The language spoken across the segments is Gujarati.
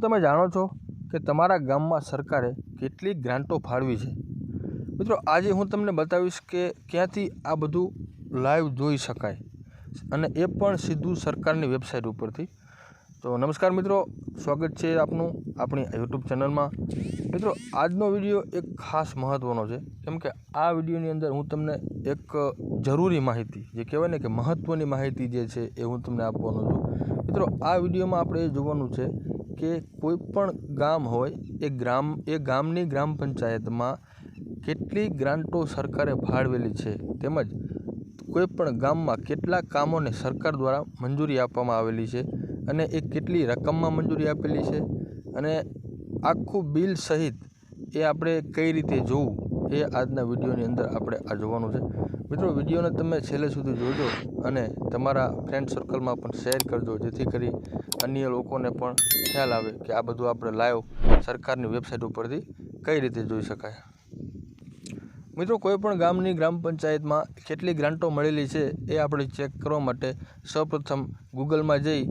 શું તમે જાણો છો કે તમારા ગામમાં સરકારે કેટલી ગ્રાન્ટો ફાળવી છે? મિત્રો, આજે હું તમને બતાવીશ કે ક્યાંથી આ બધું લાઈવ જોઈ શકાય અને એ પણ સીધું સરકારની વેબસાઇટ ઉપરથી. તો નમસ્કાર મિત્રો, સ્વાગત છે આપનું આપણી યુટ્યુબ ચેનલમાં. મિત્રો, આજનો વીડિયો એક ખાસ મહત્ત્વનો છે. કેમ કે આ વિડીયોની અંદર હું તમને એક જરૂરી માહિતી, જે કહેવાય ને કે મહત્ત્વની માહિતી જે છે એ હું તમને આપવાનો છું. મિત્રો, આ વિડીયોમાં આપણે એ જોવાનું છે કે કોઈ પણ ગામ હોય, એ ગ્રામ, એ ગામની ગ્રામ પંચાયતમાં કેટલી ગ્રાન્ટો સરકારે ફાળવેલી છે, તેમજ કોઈપણ ગામમાં કેટલા કામોને સરકાર દ્વારા મંજૂરી આપવામાં આવેલી છે અને એ કેટલી રકમમાં મંજૂરી આપેલી છે અને આખું બિલ સહિત એ આપણે કઈ રીતે જોવું? એ આજના વિડીયોની અંદર આપણે આ જોવાનું છે. મિત્રો, વિડીયોને તમે છેલ્લે સુધી જોજો અને તમારા ફ્રેન્ડ સર્કલમાં પણ શેર કરજો, જેથી કરી અન્ય લોકોને પણ ખ્યાલ આવે કે આ બધું આપણે લાઈવ સરકારની વેબસાઇટ ઉપરથી કઈ રીતે જોઈ શકાય. મિત્રો કોઈપણ ગામની ગ્રામ પંચાયતમાં કેટલી ગ્રાન્ટો મળેલી છે એ આપણે ચેક કરવા માટે સૌપ્રથમ ગૂગલમાં જઈ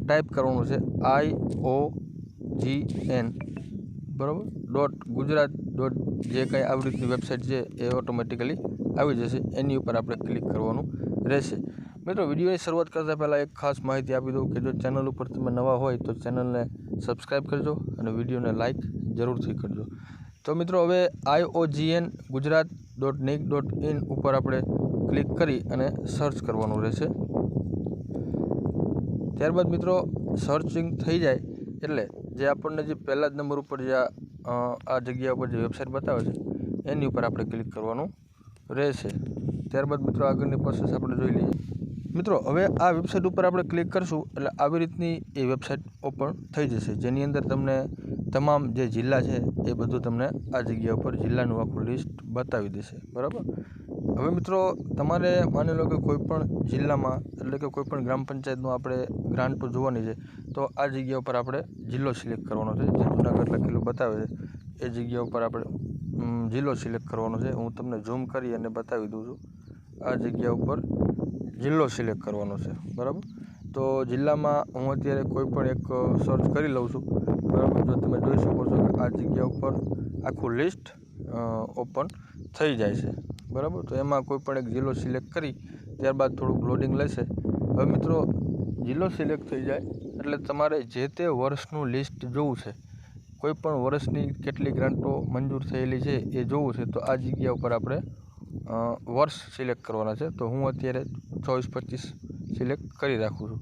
ટાઈપ કરવાનું છે આઈ ઓ જી એન બરાબર? ડોટ ગુજરાત ડોટ જે કાંઈ આવી રીતની વેબસાઇટ છે એ ઓટોમેટિકલી આવી જશે. એની ઉપર આપણે ક્લિક કરવાનું રહેશે. મિત્રો વિડીયોની શરૂઆત કરતાં પહેલાં એક ખાસ માહિતી આપી દઉં કે જો ચેનલ ઉપર તમે નવા હોય તો ચેનલને સબસ્ક્રાઈબ કરજો અને વિડીયોને લાઇક જરૂરથી કરજો. તો મિત્રો, હવે I O G N Gujarat dot nic dot in ઉપર આપણે ક્લિક કરી અને સર્ચ કરવાનું રહેશે. ત્યારબાદ મિત્રો સર્ચિંગ થઈ જાય એટલે જે આપણને જે પહેલા જ નંબર ઉપર જે આ જગ્યા ઉપર જે વેબસાઇટ બતાવે છે, એની ઉપર આપણે ક્લિક કરવાનું રહેશે. ત્યારબાદ મિત્રો આગળની પ્રોસેસ આપણે જોઈ લઈએ. મિત્રો, હવે આ વેબસાઇટ ઉપર આપણે ક્લિક કરશું એટલે આવી રીતની એ વેબસાઇટ ઓપન થઈ જશે. જેની અંદર તમને તમામ જે જિલ્લા છે એ બધું તમને આ જગ્યા ઉપર જિલ્લાનું આખું લિસ્ટ બતાવી દેશે. બરાબર? હવે મિત્રો, તમારે માની લો કે કોઈપણ જિલ્લામાં, એટલે કે કોઈપણ ગ્રામ પંચાયતનું આપણે ગ્રાન્ટો જોવાની છે, તો આ જગ્યા ઉપર આપણે જિલ્લો સિલેક્ટ કરવાનો છે. જે જુનાગઢ લખેલું બતાવે છે, એ જગ્યા ઉપર આપણે જિલ્લો સિલેક્ટ કરવાનો છે. હું તમને ઝૂમ કરી અને બતાવી દઉં છું. આ જગ્યા ઉપર જિલ્લો સિલેક્ટ કરવાનો છે. બરાબર? તો જિલ્લામાં હું અત્યારે કોઈ પણ એક સર્ચ કરી લઉં છું. બરાબર? જો તમે જોઈ શકો છો કે આ જગ્યા ઉપર આખું લિસ્ટ ઓપન થઈ જાય છે. બરાબર? તો એમાં કોઈ પણ એક જિલ્લો સિલેક્ટ કરી ત્યારબાદ થોડુંક લોડિંગ લેશે. હવે મિત્રો, જિલ્લો સિલેક્ટ થઈ જાય એટલે તમારે જે તે વર્ષનું લિસ્ટ જોવું છે, કોઈ પણ વર્ષની કેટલી ગ્રાન્ટો મંજૂર થયેલી છે એ જોવું છે, તો આ જગ્યા ઉપર આપણે વર્ષ સિલેક્ટ કરવાના છે. તો હું અત્યારે ચોવીસ પચીસ સિલેક્ટ કરી રાખું છું.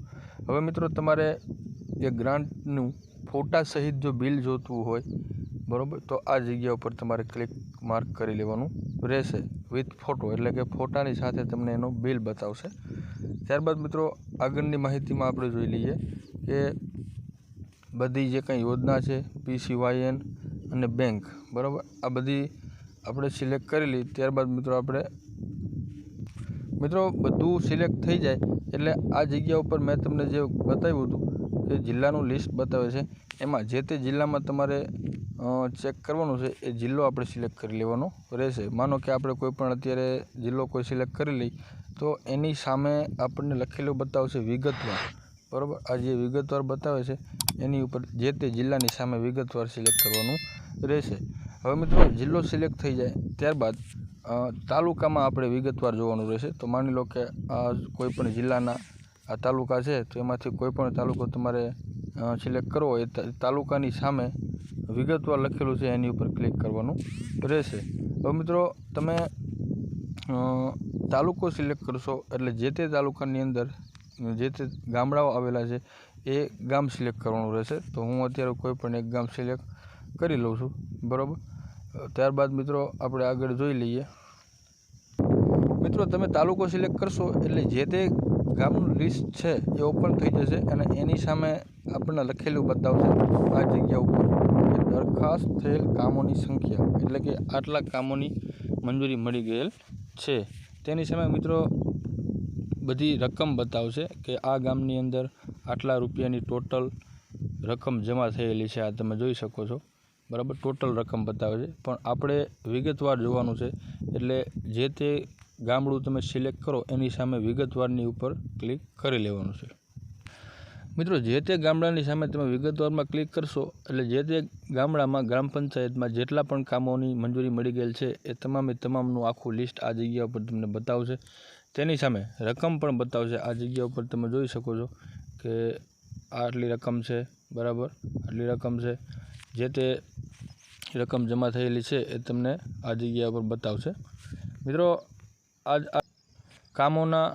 હવે મિત્રો, તમારે એ ગ્રાન્ટનું ફોટા સહિત જો બિલ જોતું હોય, બરાબર? તો આ જગ્યા ઉપર તમારે ક્લિક માર્ક કરી લેવાનું રહેશે વિથ ફોટો એટલે કે ફોટાની સાથે તમને એનો બિલ બતાવશે. ત્યારબાદ મિત્રો, આગળની માહિતીમાં આપણે જોઈ લઈએ કે બધી જે કંઈ યોજના છે પીસીવાયએન અને બેંક બરાબર? આ બધી આપણે સિલેક્ટ કરેલી. ત્યારબાદ મિત્રો, આપણે મિત્રો, બધું સિલેક્ટ થઈ જાય. એટલે આ જગ્યા ઉપર મેં તમને જે બતાવ્યું હતું કે જિલ્લાનું લિસ્ટ બતાવે છે. એમાં જે તે જિલ્લામાં તમારે ચેક કરવાનું છે, એ જિલ્લો આપણે સિલેક્ટ કરી લેવાનો રહેશે. માનો કે આપણે કોઈ પણ અત્યારે જિલ્લો કોઈ સિલેક્ટ કરી લઈ, તો એની સામે આપણને લખેલું બતાવશે વિગતવાર. બરાબર? આ જે વિગતવાર બતાવે છે, એની ઉપર જે તે જિલ્લાની સામે વિગતવાર સિલેક્ટ કરવાનું રહેશે. હવે મિત્રો, જિલ્લો સિલેક્ટ થઈ જાય ત્યારબાદ તાલુકામાં આપણે વિગતવાર જોવાનું રહેશે. તો માની લો કે આ કોઈ જિલ્લાના આ તાલુકા છે, તો એમાંથી કોઈ પણ તાલુકો તમારે સિલેક્ટ કરવો એ તાલુકાની સામે વિગતવાર લખેલું છે, એની ઉપર ક્લિક કરવાનું રહેશે. હવે મિત્રો, તમે તાલુકો સિલેક્ટ કરશો, એટલે જે તે તાલુકાની અંદર, જે તે ગામડાઓ આવેલા છે, એ ગામ સિલેક્ટ કરવાનું રહેશે. તો હું અત્યારે કોઈ પણ એક ગામ સિલેક્ટ કરી લઉં છું, બરાબર? ત્યારબાદ મિત્રો, આપણે આગળ જોઈ લઈએ. મિત્રો, તમે તાલુકો સિલેક્ટ કરશો, એટલે જે તે ગામનું લિસ્ટ છે, એ ઓપન થઈ જશે અને એની સામે આપણને લખેલું બતાવશે આ જગ્યા ઉપર કે દરખાસ્ત થયેલ કામોની સંખ્યા, એટલે કે આટલા કામોની મંજૂરી મળી ગયેલ છે. તેની સામે મિત્રો બધી રકમ બતાવશે કે આ ગામની અંદર આટલા રૂપિયાની ટોટલ રકમ જમા થયેલી છે, આ તમે જોઈ શકો છો. બરાબર ટોટલ રકમ બતાવે છે. પણ આપણે વિગતવાર જોવાનું છે, એટલે જે તે ગામડું તમે સિલેક્ટ કરો, એની સામે વિગતવારની ઉપર ક્લિક કરી લેવાનું છે. મિત્રો, જે તે ગામડાની સામે તમે વિગતવારમાં ક્લિક કરશો, એટલે જે તે ગામડામાં, ગ્રામ પંચાયતમાં જેટલા પણ કામોની મંજૂરી મળી ગયેલ છે, એ તમામે તમામનું આખું લિસ્ટ આ જગ્યા ઉપર તમને બતાવશે. તેની સામે રકમ પણ બતાવશે. આ જગ્યા ઉપર તમે જોઈ શકો છો કે આટલી રકમ છે, બરાબર? આટલી રકમ છે. જે તે રકમ જમા થયેલી છે, એ તમને આ જગ્યા ઉપર બતાવશે. મિત્રો આ કામોના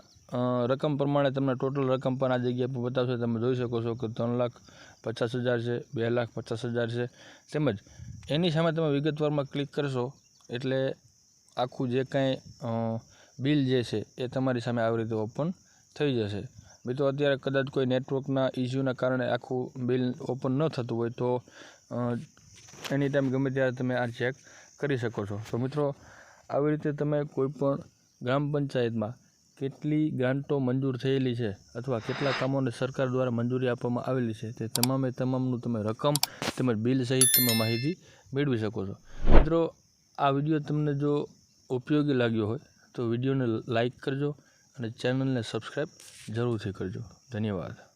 રકમ પ્રમાણે તમને ટોટલ રકમ પણ આ જગ્યા પર બતાવશે તમે જોઈ શકો છો કે ત્રણ લાખ પચાસ હજાર છે, બે લાખ પચાસ હજાર છે. તેમજ એની સામે તમે વિગતવારમાં ક્લિક કરશો એટલે આખું જે કાંઈ બિલ જે છે એ તમારી સામે આવી રીતે ઓપન થઈ જશે. મિત્રો, અત્યારે કદાચ કોઈ નેટવર્કના ઇસ્યુના કારણે આખું બિલ ઓપન ન થતું હોય તો એની ટાઈમ ગમે ત્યારે તમે આ ચેક કરી શકો છો. તો મિત્રો, આવી રીતે તમે કોઈ પણ ગ્રામ પંચાયતમાં કેટલી ગ્રાન્ટો મંજૂર થયેલી છે અથવા કેટલા કામોને સરકાર દ્વારા મંજૂરી આપવામાં આવેલી છે તે તમામે તમામનું તમે રકમ તેમજ બિલ સહિત તમે માહિતી મેળવી શકો છો. મિત્રો, આ વીડિયો તમને જો ઉપયોગી લાગ્યો હોય તો વિડીયોને લાઈક કરજો અને ચેનલને સબસ્ક્રાઈબ જરૂરથી કરજો. ધન્યવાદ.